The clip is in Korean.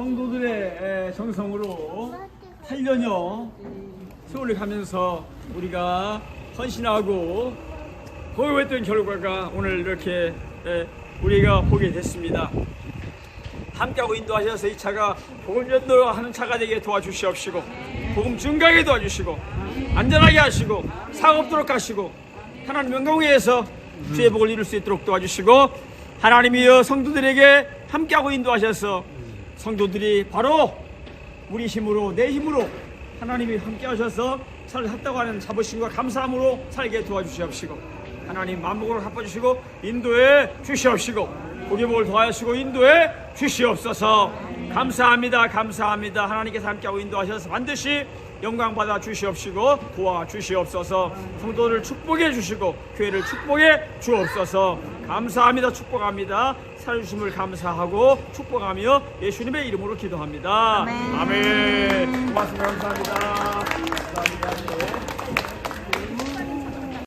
성도들의 에, 정성으로 8년여 세월을 가면서 우리가 헌신하고 보여했던 결과가 오늘 이렇게 에, 우리가 보게 됐습니다. 함께하고 인도하셔서 이 차가 복음 전도하는 차가 되게 도와주시옵시고 복음 증가하게 도와주시고 안전하게 하시고 사고 없도록 하시고 하나님 위해서 주의 복을 이룰 수 있도록 도와주시고 하나님이여 성도들에게 함께하고 인도하셔서 성도들이 바로 우리 힘으로 내 힘으로 하나님이 함께 하셔서 살았다고 하는 자부심과 감사함으로 살게 도와주시옵시고 하나님 만복으로 갚아주시고 인도에 주시옵시고 복임을 더하시고 인도에 주시옵소서. 감사합니다. 감사합니다. 하나님께서 함께하고 인도하셔서 반드시 영광 받아 주시옵시고 도와 주시옵소서. 성도를 축복해 주시고 교회를 축복해 주옵소서. 감사합니다. 축복합니다. 살주심을 감사하고 축복하며 예수님의 이름으로 기도합니다. 아멘, 고맙습니다. 감사합니다. 감사합니다